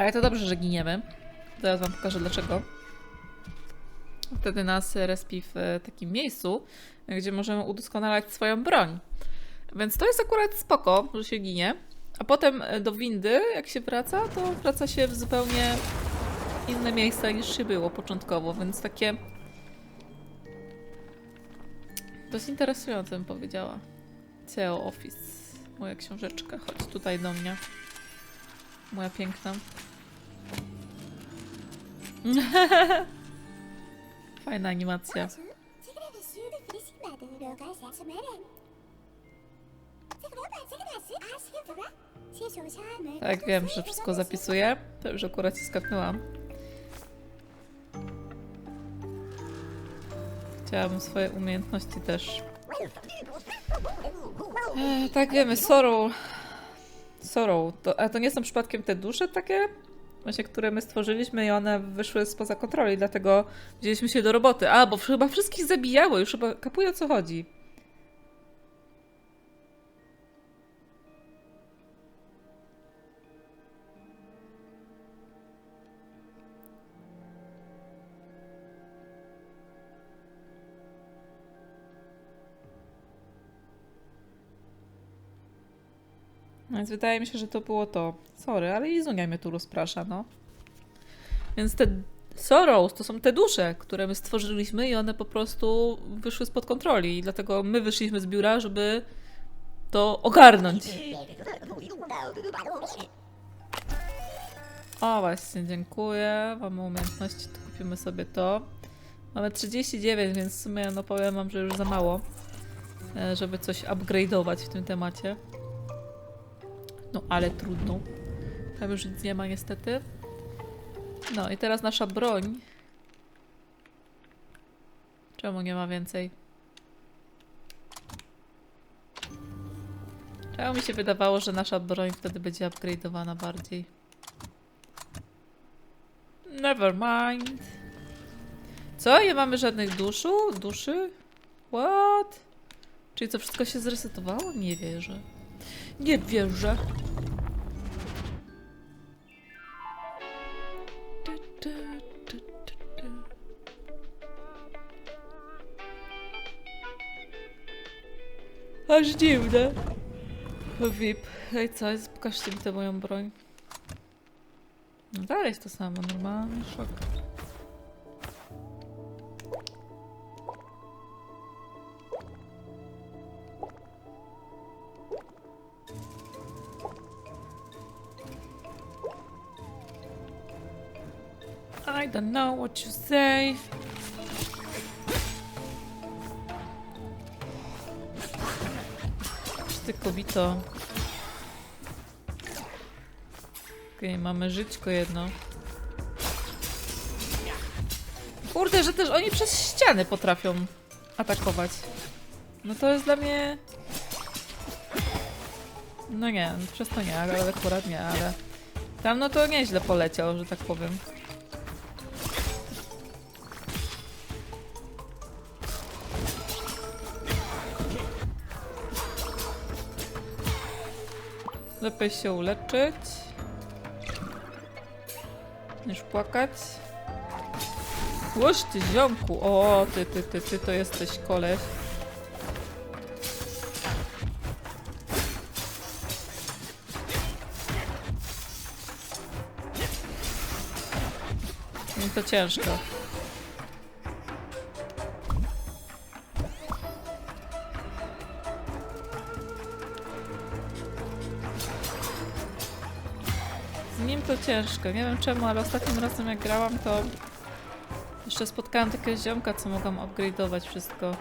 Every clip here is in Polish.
Ale to dobrze, że giniemy. Zaraz wam pokażę dlaczego. Wtedy nas respi w takim miejscu, gdzie możemy udoskonalać swoją broń. Więc to jest akurat spoko, że się ginie. A potem do windy, jak się wraca, to wraca się w zupełnie inne miejsca niż się było początkowo, więc takie dość interesujące bym powiedziała. CEO Office, moja książeczka, chodź tutaj do mnie. Moja piękna. Fajna animacja. Tak, wiem, że wszystko zapisuję. To już akurat się skapnęłam. Chciałabym swoje umiejętności też. E, tak, wiemy, Sorrow. Sorrow. To, a to nie są przypadkiem te dusze takie? Właśnie, które my stworzyliśmy i one wyszły spoza kontroli, dlatego wzięliśmy się do roboty. A, bo chyba wszystkich zabijało, już chyba kapuję o co chodzi. Więc wydaje mi się, że to było to. Sorry, ale Izunia mnie tu rozprasza, no. Więc te Sorrows to są te dusze, które my stworzyliśmy i one po prostu wyszły spod kontroli. I dlatego my wyszliśmy z biura, żeby to ogarnąć. O, właśnie, dziękuję. Mamy umiejętności, to kupimy sobie to. Mamy 39, więc w sumie no powiem wam, że już za mało, e, żeby coś upgrade'ować w tym temacie. No, ale trudno. Tam już nic nie ma niestety. No i teraz nasza broń. Czemu nie ma więcej? Czemu mi się wydawało, że nasza broń wtedy będzie upgrade'owana bardziej? Never mind. Co? Nie mamy żadnych duszu? Duszy? What? Czyli co, wszystko się zresetowało? Nie wierzę. Nie wierzę. Aż dziwne. VIP. Ej, co jest? Pokażcie mi tę moją broń. No dalej jest to samo, normalny szok. Don't know what you say. Ty kobito. Okej, mamy żyćko jedno. Kurde, że też oni przez ściany potrafią atakować. No to jest dla mnie... No nie, przez to nie, ale akurat nie, ale... Tam no to nieźle poleciał, że tak powiem. Lepiej się uleczyć. Niż płakać. Łoż ty ziomku. O, ty, ty, ty, ty to jesteś koleś. No to ciężko. Ciężko. Nie wiem czemu, ale ostatnim razem jak grałam, to jeszcze spotkałam takiego ziomka, co mogłam upgrade'ować wszystko.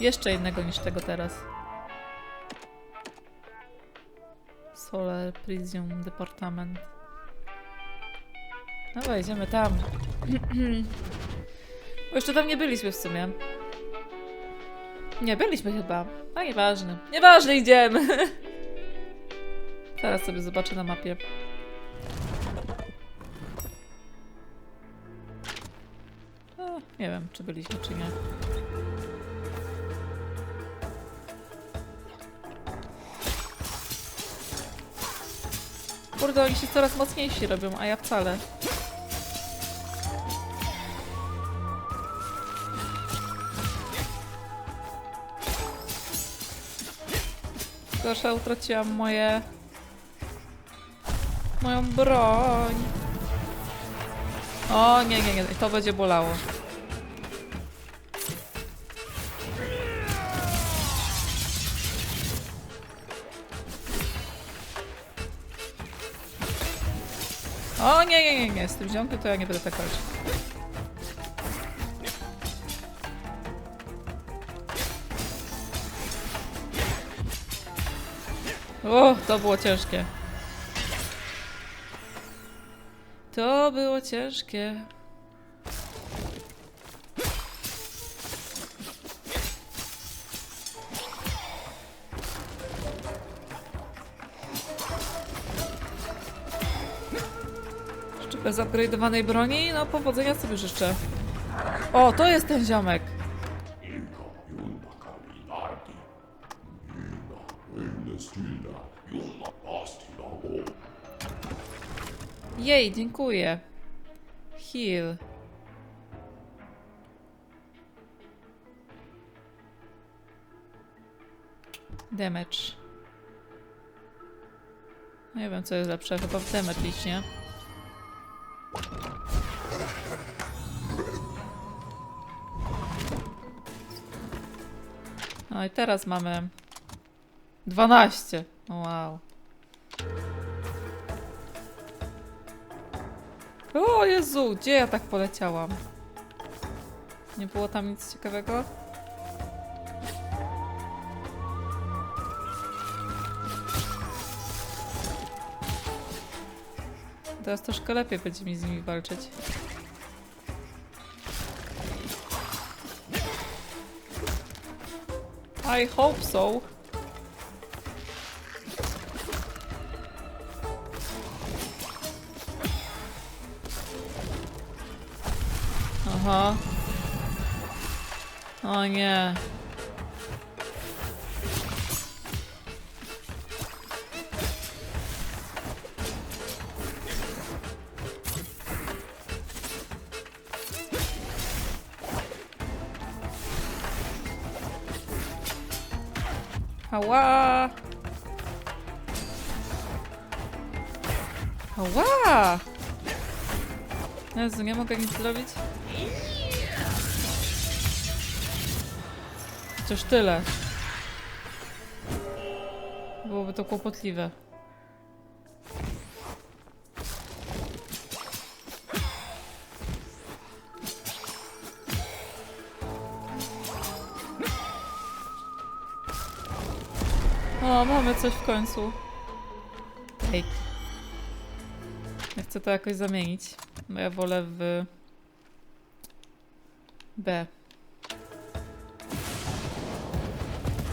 Jeszcze innego niż tego teraz. Solar Prison Department. No wejdziemy tam. Bo jeszcze tam nie byliśmy w sumie. Nie, byliśmy chyba. No nieważne. Nieważne, idziemy. Teraz sobie zobaczę na mapie. Nie wiem, czy byliśmy, czy nie. Kurde, oni się coraz mocniejsi robią, a ja wcale. Gorsza, utraciłam moje... Moją broń. O, nie, nie, nie, to będzie bolało. O, nie, nie, nie, nie, z tym ziomkiem to ja nie będę tak walczyć. O, to było ciężkie. To było ciężkie. Bez upgrade'owanej broni? No powodzenia sobie życzę. O, to jest ten ziomek. Jej, dziękuję. Heal. Damage. Nie wiem, co jest lepsze. Chyba w damage iść, No i teraz mamy 12. Wow. O Jezu, gdzie ja tak poleciałam? Nie było tam nic ciekawego? Teraz troszkę lepiej będzie mi z nimi walczyć. I hope so. Aha. O nie. Ała! Ała! Jezu, nie mogę nic zrobić? Chociaż tyle. Byłoby to kłopotliwe. O, mamy coś w końcu. Ej. Ja chcę to jakoś zamienić. Bo ja wolę w... B.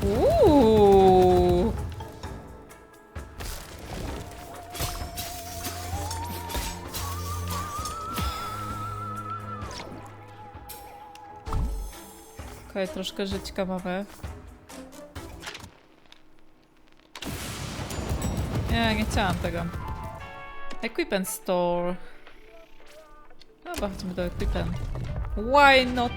Uuu. Okej, troszkę żyćka mamy. Nie, nie chciałam tego. Equipment store. Dobra, chodźmy do equipment. Why not?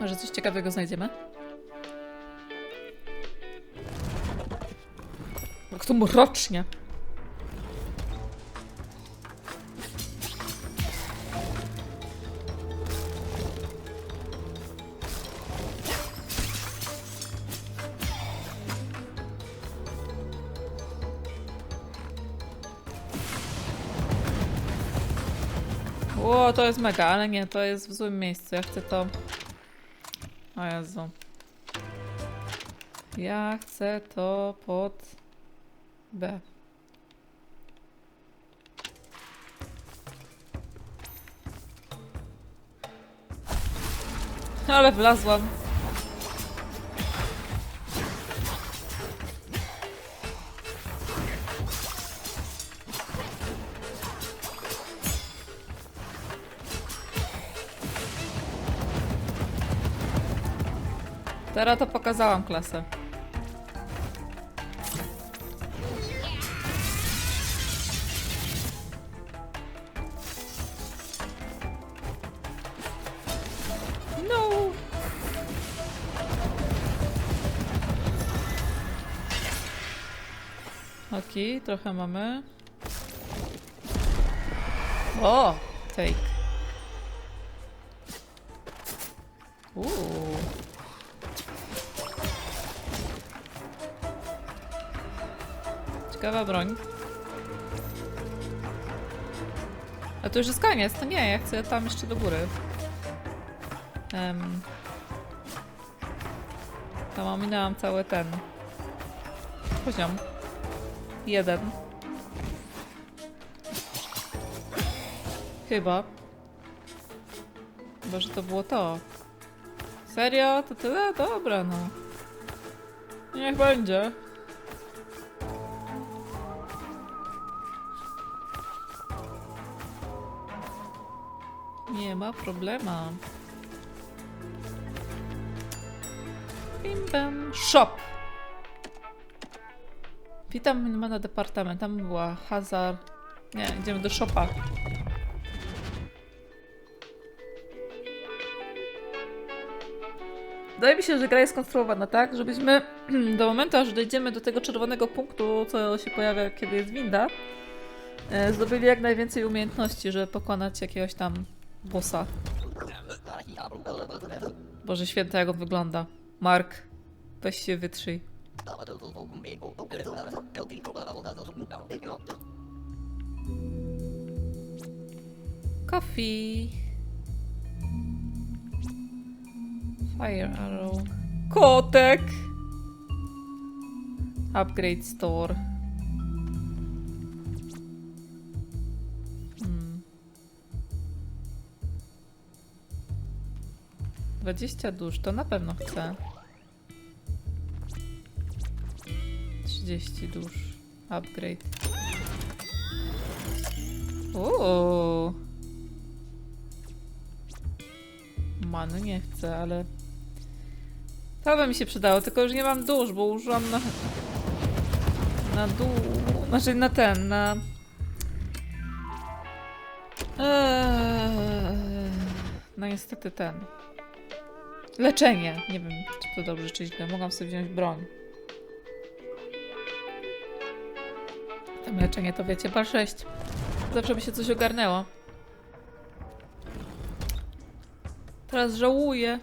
Może coś ciekawego znajdziemy? Jak to mrocznie. O, to jest mega, ale nie, to jest w złym miejscu. Ja chcę to... O Jezu. Ja chcę to pod B. Ale wlazłam. Teraz to pokazałam klasę. No. Okej, trochę mamy. O, take. Ciekawa broń. A to już jest koniec, to nie, ja chcę tam jeszcze do góry. Um, tam ominęłam cały ten poziom. Jeden. Chyba. Chyba, że to było to. Serio? To tyle? Dobra, no. Niech będzie. Ma problema. Bim bam. Shop! Witam pana departament. Tam była hazard. Nie, idziemy do shopa. Wydaje mi się, że gra jest skonstruowana tak, żebyśmy do momentu, aż dojdziemy do tego czerwonego punktu, co się pojawia, kiedy jest winda, e, zdobyli jak najwięcej umiejętności, żeby pokonać jakiegoś tam bossa. Boże święte, jak on wygląda. Mark, weź się wytrzyj. Coffee. Fire arrow. Kotek! Upgrade store. 20 dusz, to na pewno chcę. 30 dusz. Upgrade. Uuu. Many nie chcę, ale... To by mi się przydało, tylko już nie mam dusz, bo użyłam na... Na dół... Znaczy na ten, na... Eee... No niestety ten. Leczenie. Nie wiem, czy to dobrze, czy źle. Mogłam sobie wziąć broń. Tam leczenie to wiecie, pal 6. Zawsze by się coś ogarnęło. Teraz żałuję.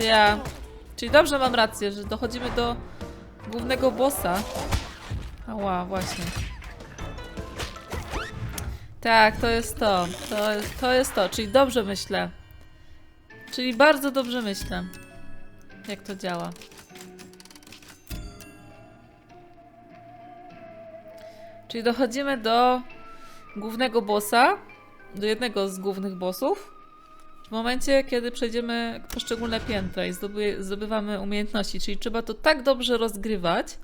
Ja. Czyli dobrze mam rację, że dochodzimy do głównego bossa. Ała, właśnie. Tak, to jest to. To, to jest to, czyli dobrze myślę. Czyli bardzo dobrze myślę. Jak to działa. Czyli dochodzimy do głównego bossa, do jednego z głównych bossów. W momencie, kiedy przejdziemy poszczególne piętra i zdoby, zdobywamy umiejętności, czyli trzeba to tak dobrze rozgrywać,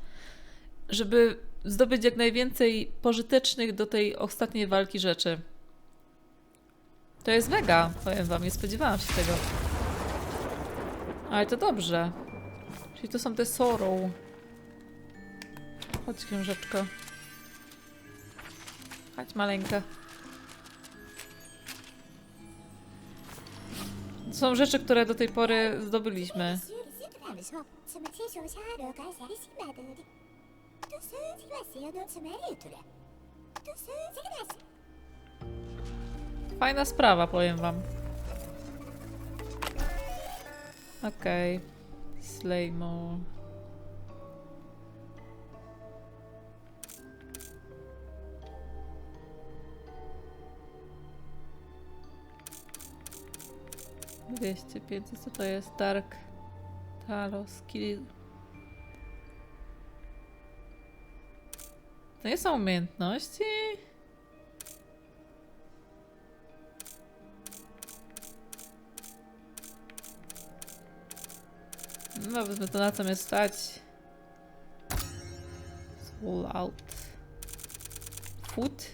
żeby zdobyć jak najwięcej pożytecznych do tej ostatniej walki rzeczy. To jest mega, powiem wam, nie spodziewałam się tego. Ale to dobrze. Czyli to są te sorrow. Chodź książeczko. Chodź maleńka. Są rzeczy, które do tej pory zdobyliśmy. Fajna sprawa, powiem wam. Okej. Slaymore. Dwieście pięćset, co to jest? Dark Talos Kill. To nie są umiejętności? No, wezmę to na co mnie stać. Soul out. Food.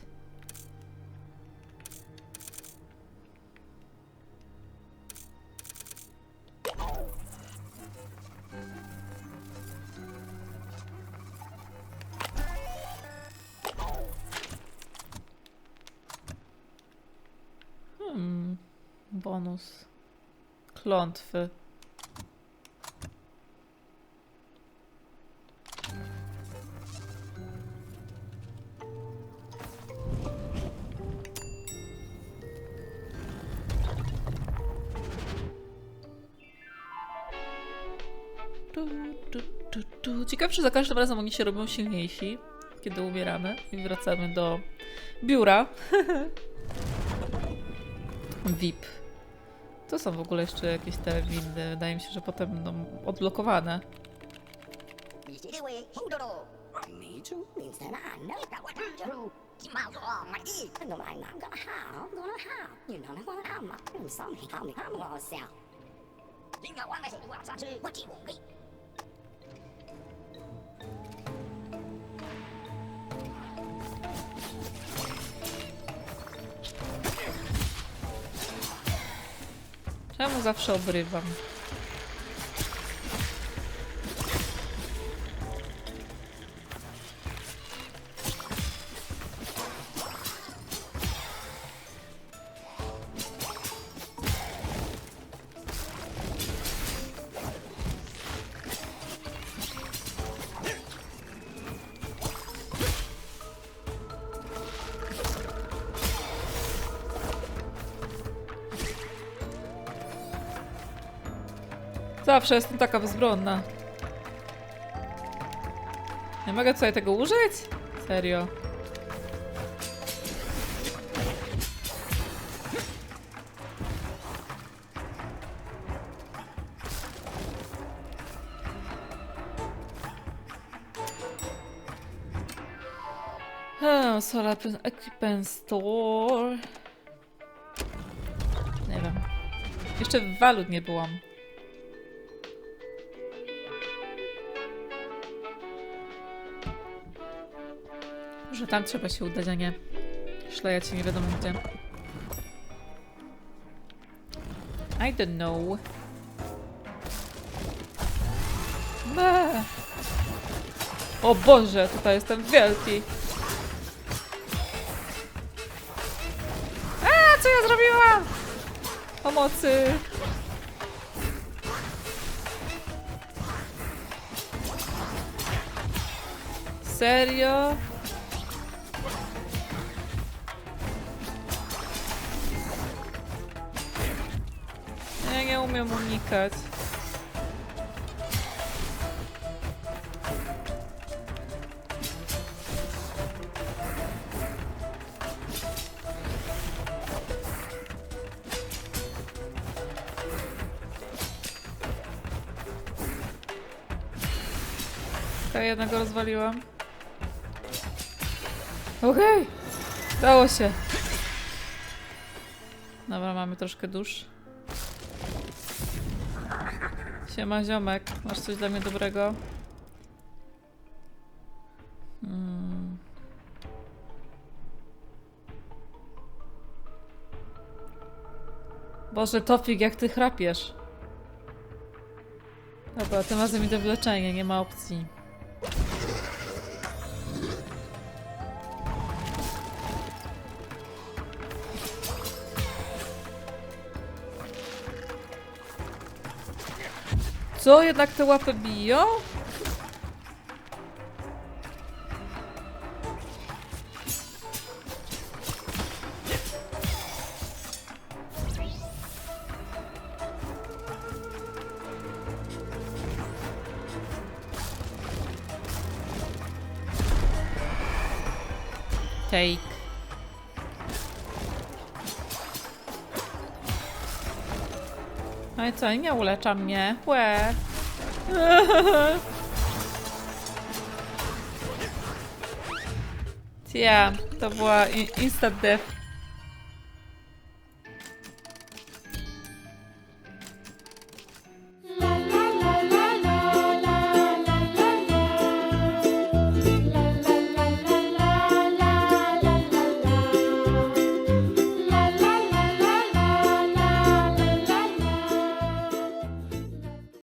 Bonus. Klątwy. Za każdym razem oni się robią silniejsi, kiedy umieramy i wracamy do biura. VIP. To są w ogóle jeszcze jakieś te windy. Wydaje mi się, że potem będą odblokowane. Czemu zawsze obrywam? Zawsze jestem taka bezbronna. Nie mogę tutaj tego użyć? Serio. Hmm, Solar Equipment Store. Nie wiem. Jeszcze walut nie byłam. Może tam trzeba się udać, a nie szlajać się nie wiadomo gdzie. I don't know. O Boże, tutaj jestem wielki. A, co ja zrobiłam? Pomocy. Serio? Unikać. Ja jednego rozwaliłam. Okej. Dało się. Dobra, mamy troszkę dusz. Siema ziomek, masz coś dla mnie dobrego? Hmm. Boże, Tofik, jak ty chrapiesz. Dobra, tym razem idę w leczenie, nie ma opcji. Co? Jednak te łapy biją? No i co, nie ulecza mnie. Łe. Ja, to była instant death.